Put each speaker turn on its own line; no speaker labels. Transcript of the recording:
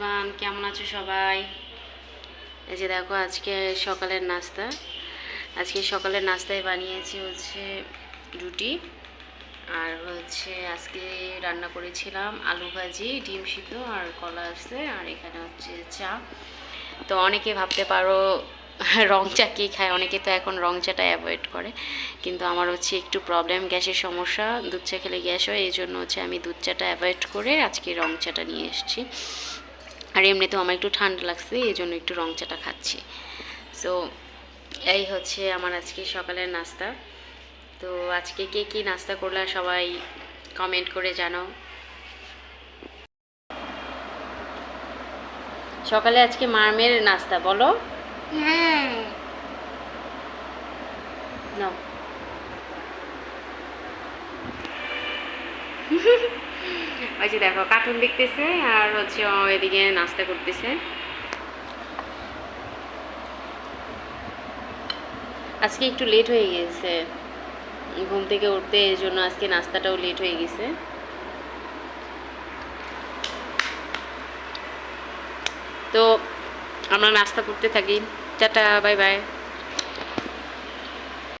Everyone কেমন আছো সবাই? এই যে দেখো, আজকে সকালের নাস্তা। আজকে সকালের নাস্তায় বানিয়েছি হচ্ছে রুটি আর হচ্ছে আজকে রান্না করেছিলাম আলু ভাজি, ডিম সিদ্ধ আর কলা আছে আর এখানে হচ্ছে চা। তো অনেকে ভাবতে পারো, রং চা কে খায়? অনেকে তো এখন রং চাটা অ্যাভয়েড করে। কিন্তু আমার হচ্ছে একটু প্রবলেম গ্যাসের সমস্যা, দুধ চা খেলে গ্যাস হয়, এই জন্য হচ্ছে আমি দুধ চাটা অ্যাভয়েড করে আজকে রং চাটা নিয়ে এসেছি। আর এমনিতেও আমার একটু ঠান্ডা লাগছে এই জন্য একটু রং চাটা খাচ্ছি। সো এই হচ্ছে আমার আজকে সকালের নাস্তা। তো আজকে কে কী নাস্তা করলে সবাই কমেন্ট করে জানাও। সকালে আজকে মামের নাস্তা বলো।
হ্যাঁ।
ওই যে দেখো কার্টুন দেখতেছে আর হচ্ছে এদিকে নাস্তা করতেছে। আজকে একটু লেট হয়ে গেছে। ঘুম থেকে উঠতে এই জন্য আজকে নাস্তাটাও লেট হয়ে গেছে। তো আমরা নাস্তা করতে থাকি। Tata bye bye